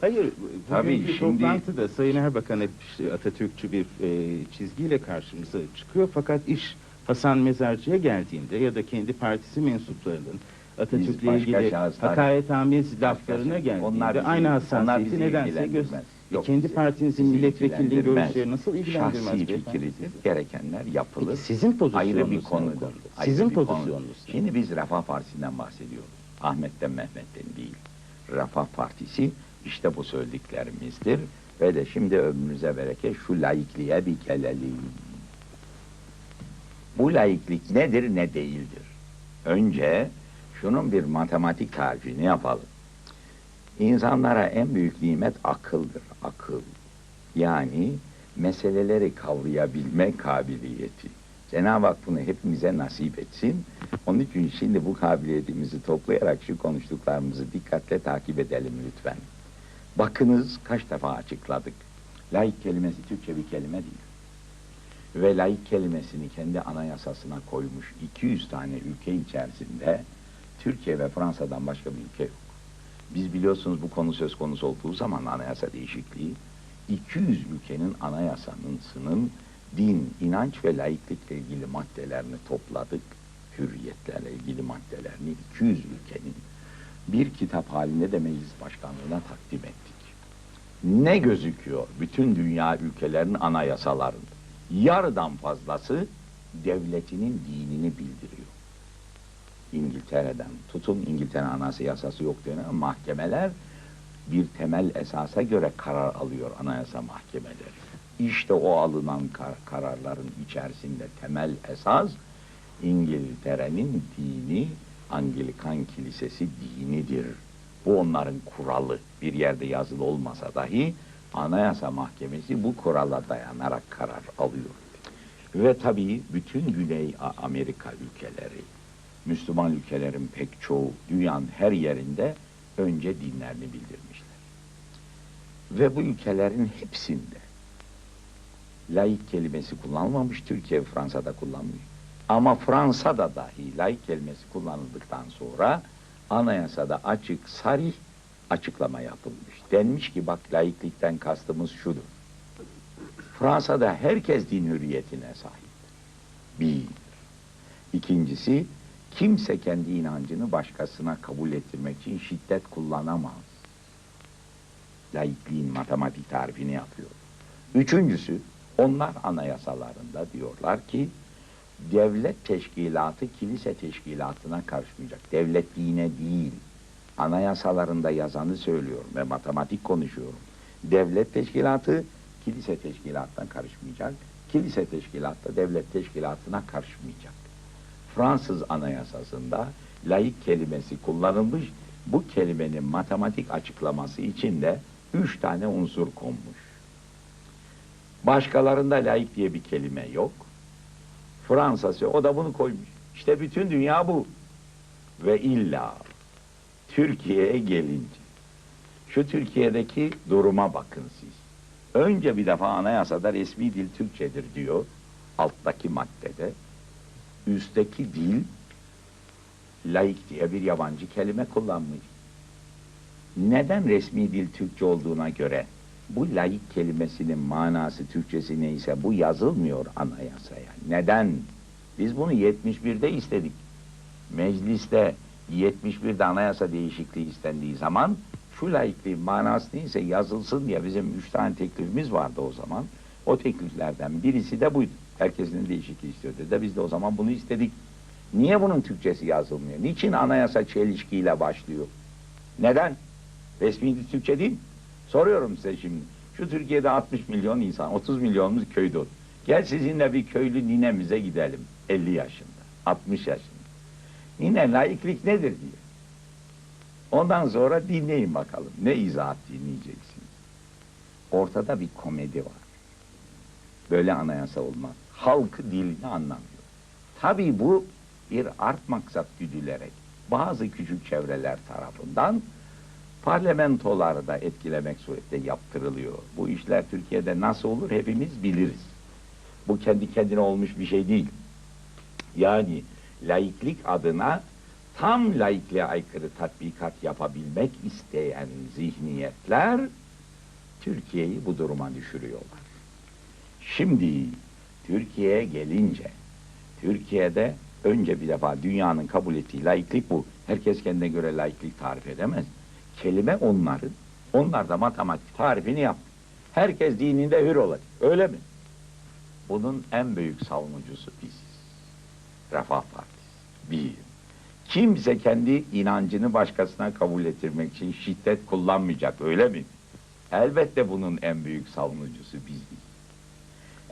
Hayır, Tabii, şimdi- toplantıda Sayın Erbakan hep işte Atatürkçü bir e, çizgiyle karşımıza çıkıyor. Fakat iş Hasan Mezarcı'ya geldiğinde ya da kendi partisi mensuplarının Atatürk'le ilgili şahıslar- hakaretamiz laflarına Onlar geldiğinde bizi- aynı onlar hassasiyeti nedense göster. Yok, kendi bizi- partinizin milletvekilliği görüşleri nasıl ilgilendirmez Şahsi fikridir. Gerekenler yapılır. Peki sizin pozisyonunuz Ayrı bir konu. Ayrı Sizin bir pozisyonunuz? Şimdi biz Refah Partisi'nden bahsediyoruz. Ahmet'ten Mehmet'ten değil. Refah Partisi işte bu söylediklerimizdir. Ve de şimdi ömrünüze bereket şu laikliğe bir gelelim. Bu laiklik nedir ne değildir? Önce şunun bir matematik tarifini yapalım. İnsanlara en büyük nimet akıldır, akıl. Yani meseleleri kavrayabilme kabiliyeti. Cenab-ı Hak bunu hepimize nasip etsin. Onun için şimdi bu kabiliyetimizi toplayarak şu konuştuklarımızı dikkatle takip edelim lütfen. Bakınız kaç defa açıkladık. Laik kelimesi Türkçe bir kelime değil. Ve laik kelimesini kendi anayasasına koymuş 200 tane ülke içerisinde Türkiye ve Fransa'dan başka bir ülke yok. Biz biliyorsunuz bu konu söz konusu olduğu zaman anayasa değişikliği 200 ülkenin anayasasının din, inanç ve laiklikle ilgili maddelerini topladık. Hürriyetlerle ilgili maddelerini 200 ülkenin bir kitap halinde de meclis başkanlığına takdim ettik. Ne gözüküyor bütün dünya ülkelerinin anayasalarında? Yarıdan fazlası devletinin dinini bildiriyor. İngiltere'den tutun İngiltere anayasa yasası yok denen mahkemeler bir temel esasa göre karar alıyor anayasa mahkemeleri. İşte o alınan kar- kararların içerisinde temel esas İngiltere'nin dini Anglikan Kilisesi dinidir. Bu onların kuralı. Bir yerde yazılı olmasa dahi Anayasa Mahkemesi bu kurala dayanarak karar alıyor. Ve tabii bütün Güney Amerika ülkeleri, Müslüman ülkelerin pek çoğu dünyanın her yerinde önce dinlerini bildirmişler. Ve bu ülkelerin hepsinde laik kelimesi kullanılmamış, Türkiye ve Fransa'da kullanılıyor. Ama Fransa'da dahi laik kelimesi kullanıldıktan sonra anayasada açık, sarih açıklama yapılmış. Denmiş ki bak laiklikten kastımız şudur. Fransa'da herkes din hürriyetine sahip. Bir. İkincisi, kimse kendi inancını başkasına kabul ettirmek için şiddet kullanamaz. Laikliğin matematik tarifini yapıyor. Üçüncüsü, onlar anayasalarında diyorlar ki, devlet teşkilatı kilise teşkilatına karışmayacak. Devlet dine değil. Anayasalarında yazanı söylüyorum ve matematik konuşuyorum. Devlet teşkilatı kilise teşkilatına karışmayacak. Kilise teşkilatı devlet teşkilatına karışmayacak. Fransız anayasasında laik kelimesi kullanılmış. Bu kelimenin matematik açıklaması için de üç tane unsur konmuş. Başkalarında laik diye bir kelime yok. Fransa'sı o da bunu koymuş. İşte bütün dünya bu. Ve illa Türkiye'ye gelince şu Türkiye'deki duruma bakın siz. Önce bir defa anayasada resmi dil Türkçedir diyor alttaki maddede. Üstteki dil laik diye bir yabancı kelime kullanmış. Neden resmi dil Türkçe olduğuna göre bu laik kelimesinin manası Türkçesi neyse bu yazılmıyor anayasaya. Neden? Biz bunu 71'de istedik. Mecliste 71'de anayasa değişikliği istendiği zaman şu laikliğin manası neyse yazılsın diye bizim üç tane teklifimiz vardı o zaman. O tekliflerden birisi de buydu. Herkesin değişikliği istiyor dedi. Biz de o zaman bunu istedik. Niye bunun Türkçesi yazılmıyor? Niçin anayasa çelişkiyle başlıyor? Neden? Resmi Türkçe değil mi? Soruyorum size şimdi. Şu Türkiye'de 60 milyon insan, 30 milyonumuz köyde olur. Gel sizinle bir köylü ninemize gidelim. 50 yaşında, 60 yaşında. Nine laiklik nedir diye. Ondan sonra dinleyin bakalım. Ne izahat dinleyeceksiniz. Ortada bir komedi var. Böyle anayasa olmaz. Halkı dilini anlamıyor. Tabii bu bir art maksat güdülerek bazı küçük çevreler tarafından parlamentoları da etkilemek surette yaptırılıyor. Bu işler Türkiye'de nasıl olur hepimiz biliriz. Bu kendi kendine olmuş bir şey değil. Yani laiklik adına tam laikliğe aykırı tatbikat yapabilmek isteyen zihniyetler Türkiye'yi bu duruma düşürüyorlar. Şimdi Türkiye'ye gelince Türkiye'de önce bir defa dünyanın kabul ettiği laiklik bu. Herkes kendine göre laiklik tarif edemez. Kelime onların. Onlar da matematik tarifini yap. Herkes dininde hür olacak. Öyle mi? Bunun en büyük savunucusu biziz. Refah Partisi. Bir. Kimse kendi inancını başkasına kabul ettirmek için şiddet kullanmayacak. Öyle mi? Elbette bunun en büyük savunucusu biziz.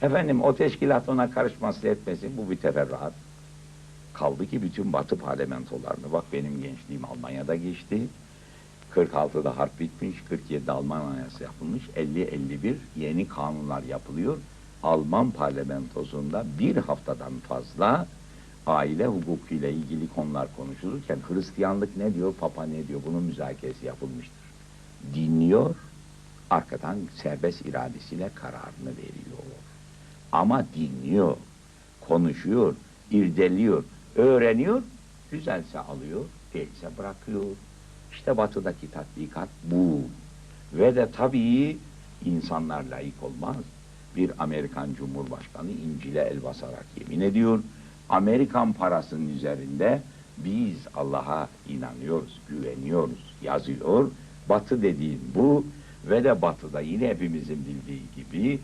Efendim o teşkilat ona karışması etmesin bu bir teferruat. Kaldı ki bütün batı parlamentolarını bak benim gençliğim Almanya'da geçti. 46'da harp bitmiş, 47'de Alman anayası yapılmış, 50-51 yeni kanunlar yapılıyor. Alman parlamentosunda bir haftadan fazla aile hukukuyla ilgili konular konuşulurken Hristiyanlık ne diyor, Papa ne diyor bunun müzakeresi yapılmıştır. Dinliyor, arkadan serbest iradesiyle kararını veriyor. Ama dinliyor, konuşuyor, irdeliyor, öğreniyor, güzelse alıyor, değilse bırakıyor. İşte batıdaki tatbikat bu. Ve de tabii insanlar layık olmaz. Bir Amerikan Cumhurbaşkanı İncil'e el basarak yemin ediyor. Amerikan parasının üzerinde biz Allah'a inanıyoruz, güveniyoruz yazıyor. Batı dediğim bu ve de batıda yine hepimizin bildiği gibi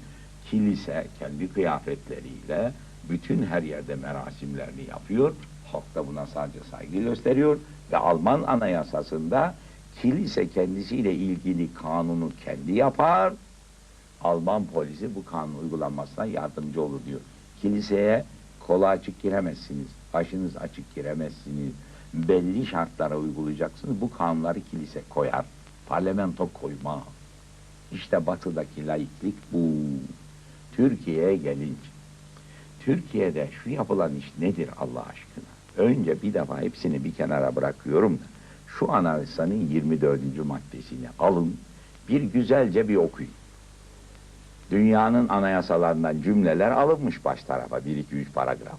kilise kendi kıyafetleriyle bütün her yerde merasimlerini yapıyor. Halk da buna sadece saygı gösteriyor ve Alman anayasasında kilise kendisiyle ilgili kanunu kendi yapar. Alman polisi bu kanun uygulanmasına yardımcı olur diyor. Kiliseye kola açık giremezsiniz, başınız açık giremezsiniz. Belli şartlara uygulayacaksınız. Bu kanunları kilise koyar. Parlamento koymaz. İşte batıdaki laiklik bu. Türkiye'ye gelince. Türkiye'de şu yapılan iş nedir Allah aşkına? Önce bir defa hepsini bir kenara bırakıyorum da şu anayasanın 24. maddesini alın bir güzelce bir okuyun. Dünyanın anayasalarından cümleler alınmış baş tarafa. Bir, iki, üç paragraf.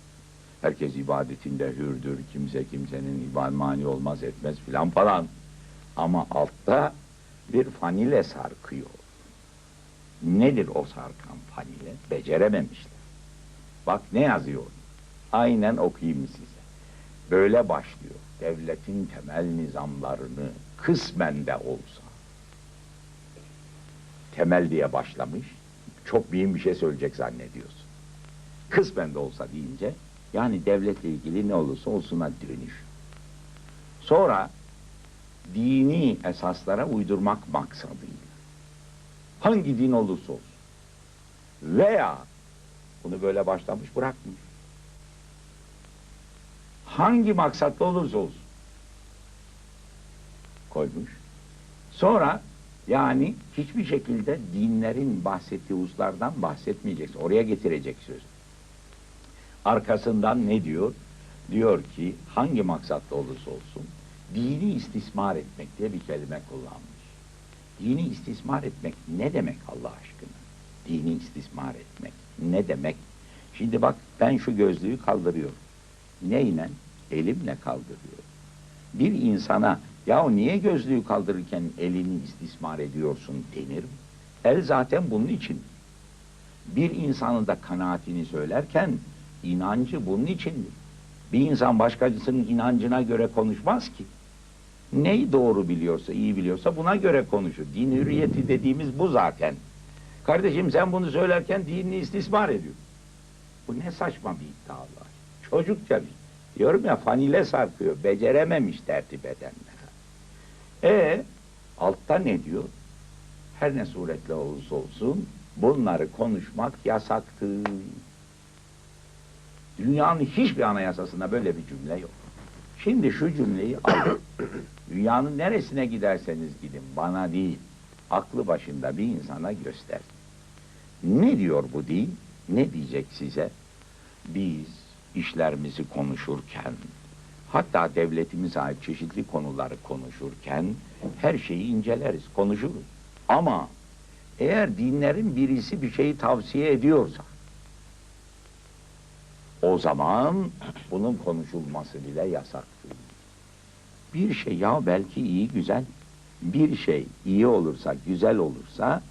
Herkes ibadetinde hürdür, kimse kimsenin ibadet mani olmaz etmez filan falan. Ama altta bir fanile sarkıyor. Nedir o sarkan fanile? Becerememişler. Bak ne yazıyor? Aynen okuyayım size. Böyle başlıyor. Devletin temel nizamlarını kısmen de olsa temel diye başlamış. Çok mühim bir şey söyleyecek zannediyorsun. Kısmen de olsa deyince yani devletle ilgili ne olursa olsuna dönüş. Sonra dini esaslara uydurmak maksadıyla hangi din olursa olsun veya bunu böyle başlamış bırakmış. Hangi maksatla olursa olsun koymuş. Sonra yani hiçbir şekilde dinlerin bahsettiği hususlardan bahsetmeyeceksin. Oraya getirecek söz. Arkasından ne diyor? Diyor ki hangi maksatla olursa olsun dini istismar etmek diye bir kelime kullanmış. Dini istismar etmek ne demek Allah aşkına? Dini istismar etmek ne demek? Şimdi bak ben şu gözlüğü kaldırıyorum. Neyle? Elimle kaldırıyorum. Bir insana ya niye gözlüğü kaldırırken elini istismar ediyorsun denir mi? El zaten bunun için. Bir insanın da kanaatini söylerken inancı bunun içindir. Bir insan başkasının inancına göre konuşmaz ki. Neyi doğru biliyorsa, iyi biliyorsa buna göre konuşur. Din hürriyeti dediğimiz bu zaten. Kardeşim sen bunu söylerken dinini istismar ediyorsun. Bu ne saçma bir iddia Allah. Çocukça bir. Diyorum ya fanile sarkıyor. Becerememiş tertip edenler. E altta ne diyor? Her ne suretle olursa olsun bunları konuşmak yasaktır. Dünyanın hiçbir anayasasında böyle bir cümle yok. Şimdi şu cümleyi alın. Dünyanın neresine giderseniz gidin bana değil, aklı başında bir insana göster. Ne diyor bu din? Ne diyecek size? Biz işlerimizi konuşurken, hatta devletimize ait çeşitli konuları konuşurken her şeyi inceleriz, konuşuruz. Ama eğer dinlerin birisi bir şeyi tavsiye ediyorsa, o zaman bunun konuşulması bile yasaktır. Bir şey ya belki iyi güzel. Bir şey iyi olursa, güzel olursa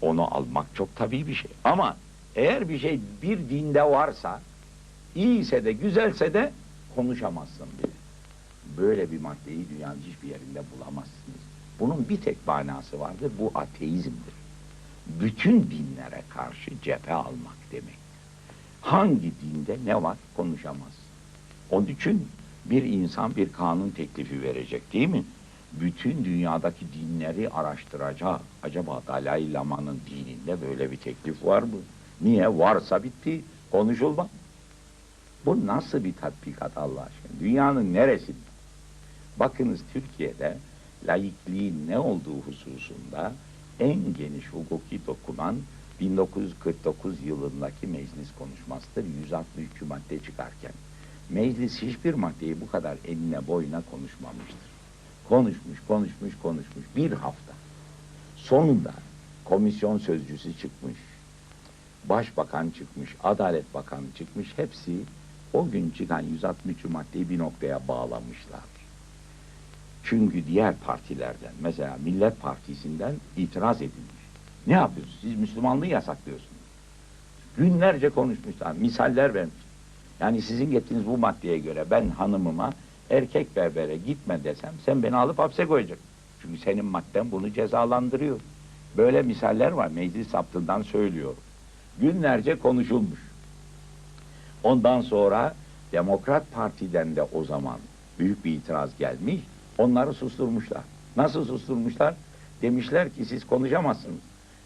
onu almak çok tabii bir şey. Ama eğer bir şey bir dinde varsa, iyiyse de güzelse de konuşamazsın bile. Böyle bir maddeyi dünyanın hiçbir yerinde bulamazsınız. Bunun bir tek manası vardır, bu ateizmdir. Bütün dinlere karşı cephe almak demek. Hangi dinde ne var konuşamaz. Onun için bir insan bir kanun teklifi verecek değil mi? Bütün dünyadaki dinleri araştıracak. Acaba Dalai Lama'nın dininde böyle bir teklif var mı? Niye? Varsa bitti. Konuşulma. Bu nasıl bir tatbikat Allah aşkına? Dünyanın neresinde? Bakınız Türkiye'de laikliğin ne olduğu hususunda en geniş hukuki dokuman 1949 yılındaki meclis konuşmasıdır 163 madde çıkarken. Meclis hiçbir maddeyi bu kadar enine boyuna konuşmamıştır. Konuşmuş, konuşmuş, konuşmuş bir hafta. Sonunda komisyon sözcüsü çıkmış, başbakan çıkmış, adalet bakanı çıkmış. Hepsi o gün çıkan 163 maddeyi bir noktaya bağlamışlar. Çünkü diğer partilerden, mesela Millet Partisi'nden itiraz edilmiş. Ne yapıyorsunuz? Siz Müslümanlığı yasaklıyorsunuz. Günlerce konuşmuşlar, misaller vermiş. Yani sizin getirdiğiniz bu maddeye göre ben hanımıma erkek berbere gitme desem sen beni alıp hapse koyacak. Çünkü senin madden bunu cezalandırıyor. Böyle misaller var meclis saptından söylüyorum. Günlerce konuşulmuş. Ondan sonra Demokrat Parti'den de o zaman büyük bir itiraz gelmiş. Onları susturmuşlar. Nasıl susturmuşlar? Demişler ki siz konuşamazsınız.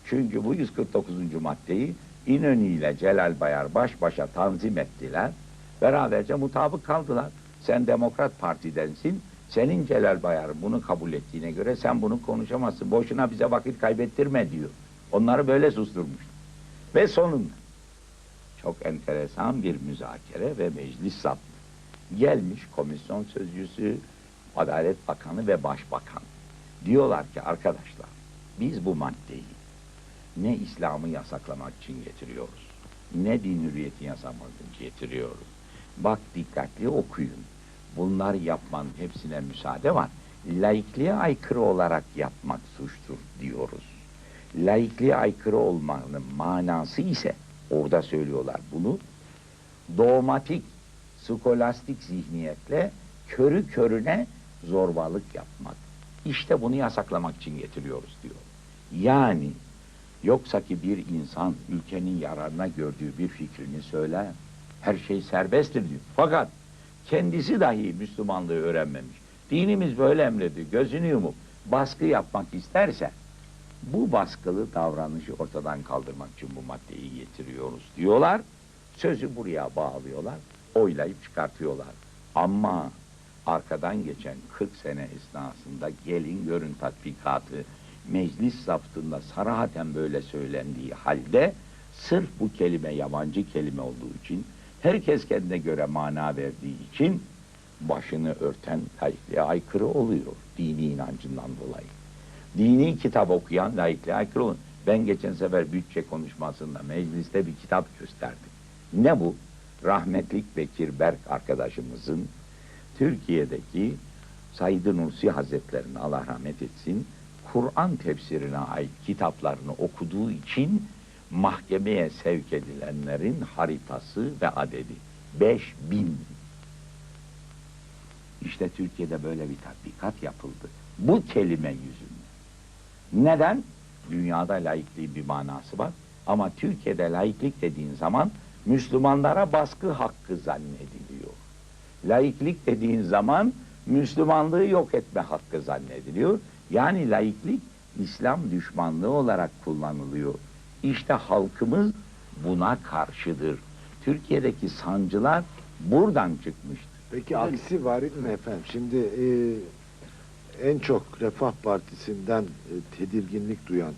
Çünkü bu 149. maddeyi İnönü ile Celal Bayar baş başa tanzim ettiler. Beraberce mutabık kaldılar. Sen Demokrat Parti'densin. Senin Celal Bayar bunu kabul ettiğine göre sen bunu konuşamazsın. Boşuna bize vakit kaybettirme diyor. Onları böyle susturmuş. Ve sonunda çok enteresan bir müzakere ve meclis saptı. Gelmiş komisyon sözcüsü, Adalet Bakanı ve Başbakan. Diyorlar ki arkadaşlar biz bu maddeyi ne İslam'ı yasaklamak için getiriyoruz, ne din hürriyeti yasaklamak için getiriyoruz. Bak dikkatli okuyun. Bunlar yapmanın hepsine müsaade var. Laikliğe aykırı olarak yapmak suçtur diyoruz. Laikliğe aykırı olmanın manası ise orada söylüyorlar bunu. Dogmatik, skolastik zihniyetle körü körüne zorbalık yapmak. İşte bunu yasaklamak için getiriyoruz diyor. Yani yoksa ki bir insan ülkenin yararına gördüğü bir fikrini söyler. Her şey serbesttir diyor. Fakat kendisi dahi Müslümanlığı öğrenmemiş. Dinimiz böyle emrediyor. Gözünü yumup baskı yapmak isterse bu baskılı davranışı ortadan kaldırmak için bu maddeyi getiriyoruz diyorlar. Sözü buraya bağlıyorlar. Oylayıp çıkartıyorlar. Ama arkadan geçen 40 sene esnasında gelin görün tatbikatı meclis zaptında sarahaten böyle söylendiği halde sırf bu kelime yabancı kelime olduğu için herkes kendine göre mana verdiği için başını örten laikliğe aykırı oluyor dini inancından dolayı. Dini kitap okuyan laikliğe aykırı olur. Ben geçen sefer bütçe konuşmasında mecliste bir kitap gösterdim. Ne bu? Rahmetlik Bekir Berk arkadaşımızın Türkiye'deki Said Nursi Hazretlerini Allah rahmet etsin Kur'an tefsirine ait kitaplarını okuduğu için mahkemeye sevk edilenlerin haritası ve adedi 5000. İşte Türkiye'de böyle bir tatbikat yapıldı. Bu kelime yüzünden. Neden? Dünyada laikliğin bir manası var. Ama Türkiye'de laiklik dediğin zaman Müslümanlara baskı hakkı zannediliyor. Laiklik dediğin zaman Müslümanlığı yok etme hakkı zannediliyor. Yani laiklik İslam düşmanlığı olarak kullanılıyor. İşte halkımız buna karşıdır. Türkiye'deki sancılar buradan çıkmıştır. Peki aksi var mı efendim? Şimdi e, en çok Refah Partisi'nden e, tedirginlik duyan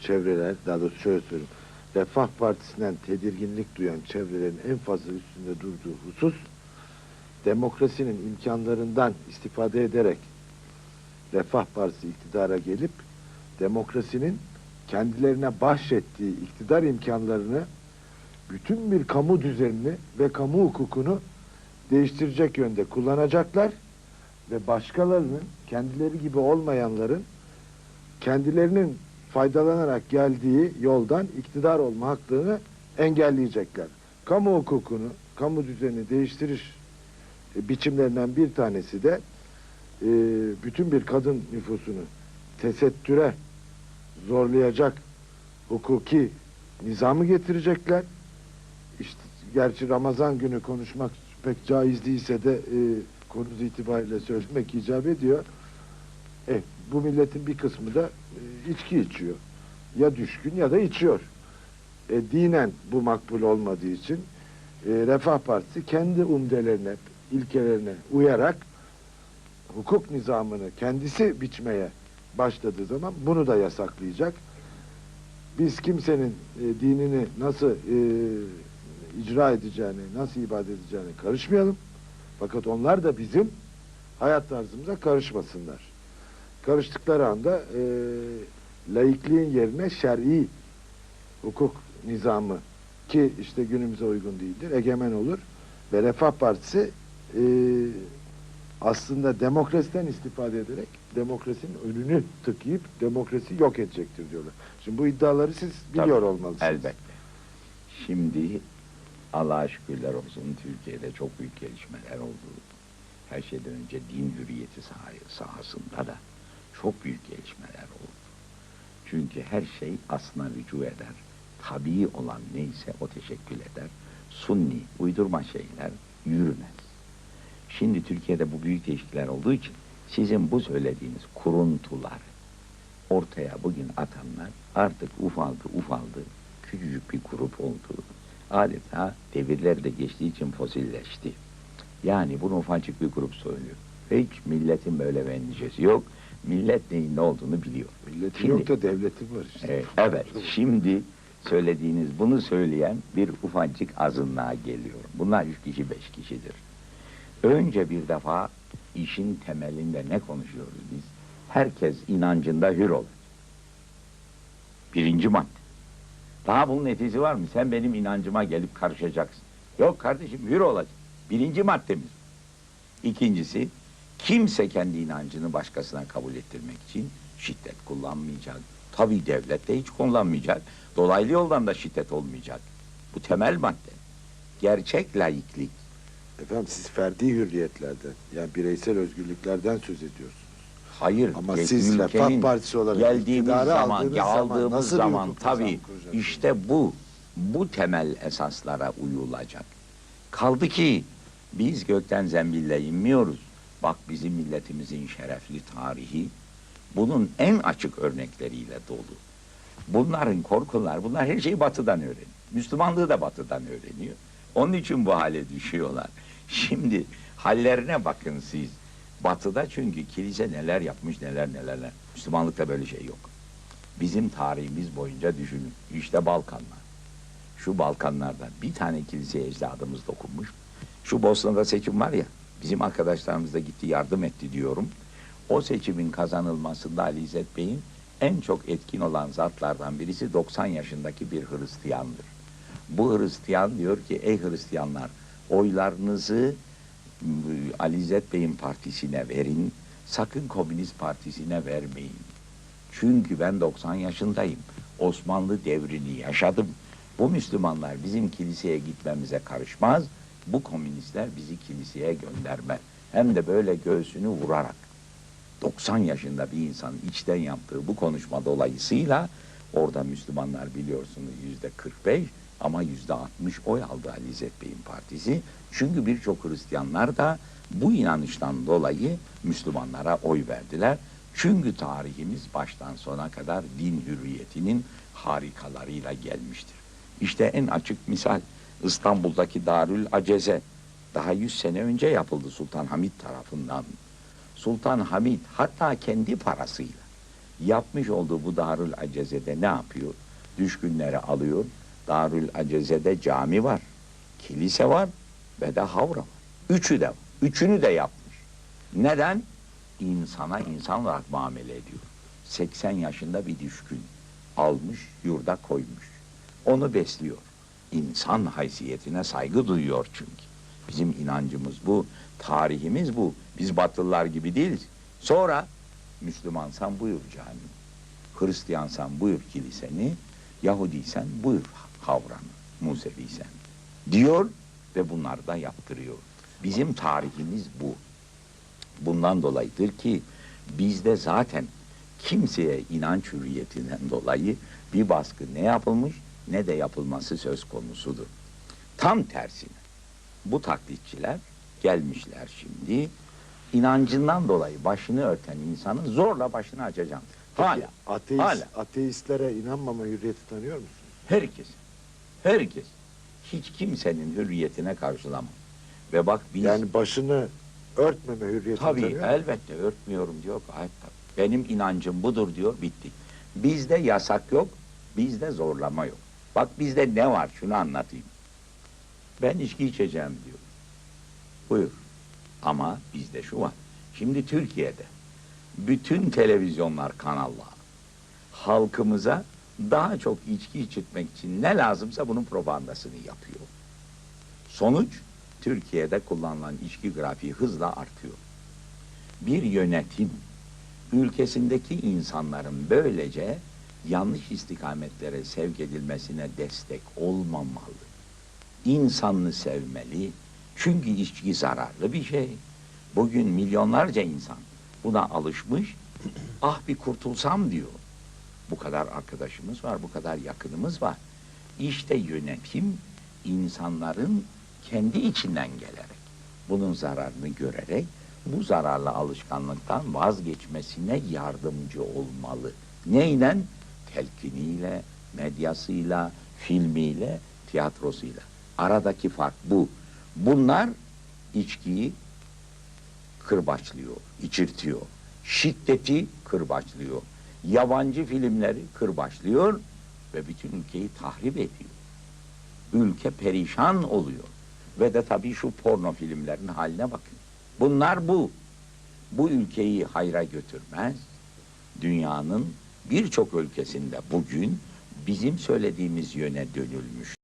çevreler, daha doğrusu şöyle söyleyeyim. Refah Partisi'nden tedirginlik duyan çevrelerin en fazla üstünde durduğu husus demokrasinin imkanlarından istifade ederek Refah Partisi iktidara gelip demokrasinin kendilerine bahşettiği iktidar imkanlarını bütün bir kamu düzenini ve kamu hukukunu değiştirecek yönde kullanacaklar ve başkalarının kendileri gibi olmayanların kendilerinin faydalanarak geldiği yoldan iktidar olma haklarını engelleyecekler. Kamu hukukunu, kamu düzenini değiştiriş e, biçimlerinden bir tanesi de e, bütün bir kadın nüfusunu tesettüre zorlayacak hukuki nizamı getirecekler. İşte gerçi Ramazan günü konuşmak pek caiz değilse de e, konumuz itibariyle söylemek icap ediyor. E, bu milletin bir kısmı da e, içki içiyor. Ya düşkün ya da içiyor. E, dinen bu makbul olmadığı için e, Refah Partisi kendi umdelerine, ilkelerine uyarak hukuk nizamını kendisi biçmeye başladığı zaman bunu da yasaklayacak. Biz kimsenin e, dinini nasıl e, icra edeceğini, nasıl ibadet edeceğini karışmayalım. Fakat onlar da bizim hayat tarzımıza karışmasınlar. Karıştıkları anda e, laikliğin yerine şer'i hukuk nizamı ki işte günümüze uygun değildir, egemen olur ve Refah Partisi e, aslında demokrasiden istifade ederek demokrasinin önünü tıkayıp demokrasi yok edecektir diyorlar. Şimdi bu iddiaları siz biliyor Tabii, olmalısınız. Elbette. Şimdi Allah'a şükürler olsun Türkiye'de çok büyük gelişmeler oldu. Her şeyden önce din hürriyeti sahı- sahasında da çok büyük gelişmeler oldu. Çünkü her şey aslına rücu eder. Tabii olan neyse o teşekkül eder. Sunni, uydurma şeyler yürümez. Şimdi Türkiye'de bu büyük değişiklikler olduğu için sizin bu söylediğiniz kuruntular ortaya bugün atanlar artık ufaldı ufaldı küçücük bir grup oldu. Adeta devirler de geçtiği için fosilleşti. Yani bunu ufacık bir grup söylüyor. Hiç milletin böyle bir endişesi yok. Millet neyin ne olduğunu biliyor. Milleti Şimdi- yok da devleti var işte. Evet, evet. Şimdi söylediğiniz bunu söyleyen bir ufacık azınlığa geliyor. Bunlar üç kişi beş kişidir. Önce bir defa işin temelinde ne konuşuyoruz biz? Herkes inancında hür olur. Birinci madde. Daha bunun netisi var mı? Sen benim inancıma gelip karışacaksın. Yok kardeşim hür olacak. Birinci maddemiz. İkincisi kimse kendi inancını başkasına kabul ettirmek için şiddet kullanmayacak. Tabii devlet de hiç kullanmayacak. Dolaylı yoldan da şiddet olmayacak. Bu temel madde. Gerçek laiklik. Efendim siz ferdi hürriyetlerden yani bireysel özgürlüklerden söz ediyorsunuz. Hayır. Ama ge- siz Refah Partisi olarak geldiğimiz zaman, zaman aldığımız zaman hukuk tabii işte bu bu temel esaslara uyulacak. Kaldı ki biz gökten zembille inmiyoruz. Bak bizim milletimizin şerefli tarihi bunun en açık örnekleriyle dolu. Bunların korkular, bunlar her şeyi batıdan öğreniyor. Müslümanlığı da batıdan öğreniyor. Onun için bu hale düşüyorlar. Şimdi hallerine bakın siz. Batıda çünkü kilise neler yapmış neler neler. neler. Müslümanlıkta böyle şey yok. Bizim tarihimiz boyunca düşünün. İşte Balkanlar. Şu Balkanlarda bir tane kiliseye ecdadımız dokunmuş. Şu Bosna'da seçim var ya. Bizim arkadaşlarımız da gitti yardım etti diyorum. O seçimin kazanılmasında Ali İzzet Bey'in en çok etkin olan zatlardan birisi 90 yaşındaki bir Hristiyandır. Bu Hristiyan diyor ki ey Hristiyanlar oylarınızı Ali İzzet Bey'in partisine verin. Sakın Komünist Partisi'ne vermeyin. Çünkü ben 90 yaşındayım. Osmanlı devrini yaşadım. Bu Müslümanlar bizim kiliseye gitmemize karışmaz. Bu komünistler bizi kiliseye göndermez. Hem de böyle göğsünü vurarak. 90 yaşında bir insanın içten yaptığı bu konuşma dolayısıyla orada Müslümanlar biliyorsunuz yüzde 45 ama yüzde 60 oy aldı Ali İzzet Bey'in partisi. Çünkü birçok Hristiyanlar da bu inanıştan dolayı Müslümanlara oy verdiler. Çünkü tarihimiz baştan sona kadar din hürriyetinin harikalarıyla gelmiştir. İşte en açık misal İstanbul'daki Darül Aceze daha 100 sene önce yapıldı Sultan Hamid tarafından. Sultan Hamid hatta kendi parasıyla yapmış olduğu bu Darül Aceze'de ne yapıyor? Düşkünleri alıyor. Darül Aceze'de cami var, kilise var ve de havra var. Üçü de. Üçünü de yapmış. Neden? İnsana insan olarak muamele ediyor. 80 yaşında bir düşkün almış, yurda koymuş. Onu besliyor. İnsan haysiyetine saygı duyuyor çünkü. Bizim inancımız bu, tarihimiz bu. Biz Batılılar gibi değiliz. Sonra Müslümansan buyur cami. Hristiyansan buyur kiliseni, Yahudiysen buyur havranı, Museviysen. Diyor ve bunları da yaptırıyor. Bizim tarihimiz bu. Bundan dolayıdır ki bizde zaten kimseye inanç hürriyetinden dolayı bir baskı ne yapılmış ne de yapılması söz konusudur. Tam tersine bu taklitçiler gelmişler şimdi inancından dolayı başını örten insanın zorla başını açacağım. Peki, Hala, ateist, hala. ateistlere inanmama hürriyeti tanıyor musunuz? herkes, herkes hiç kimsenin hürriyetine karşılamam. Ve bak biz Yani başını örtmeme hürriyeti Tabii tanıyor elbette örtmüyorum diyor. Gayet tabii. Benim inancım budur diyor bitti. Bizde yasak yok, bizde zorlama yok. Bak bizde ne var şunu anlatayım. Ben içki içeceğim diyor. Buyur. Ama bizde şu var. Şimdi Türkiye'de bütün televizyonlar kanallar halkımıza daha çok içki içirtmek için ne lazımsa bunun propagandasını yapıyor. Sonuç Türkiye'de kullanılan içki grafiği hızla artıyor. Bir yönetim ülkesindeki insanların böylece yanlış istikametlere sevk edilmesine destek olmamalı. İnsanını sevmeli. Çünkü içki zararlı bir şey. Bugün milyonlarca insan buna alışmış. Ah bir kurtulsam diyor. Bu kadar arkadaşımız var, bu kadar yakınımız var. İşte yönetim insanların kendi içinden gelerek, bunun zararını görerek, bu zararlı alışkanlıktan vazgeçmesine yardımcı olmalı. Neyle? Telkiniyle, medyasıyla, filmiyle, tiyatrosuyla. Aradaki fark bu. Bunlar içkiyi kırbaçlıyor, içirtiyor. Şiddeti kırbaçlıyor. Yabancı filmleri kırbaçlıyor ve bütün ülkeyi tahrip ediyor. Ülke perişan oluyor. Ve de tabii şu porno filmlerin haline bakın. Bunlar bu. Bu ülkeyi hayra götürmez. Dünyanın birçok ülkesinde bugün bizim söylediğimiz yöne dönülmüş.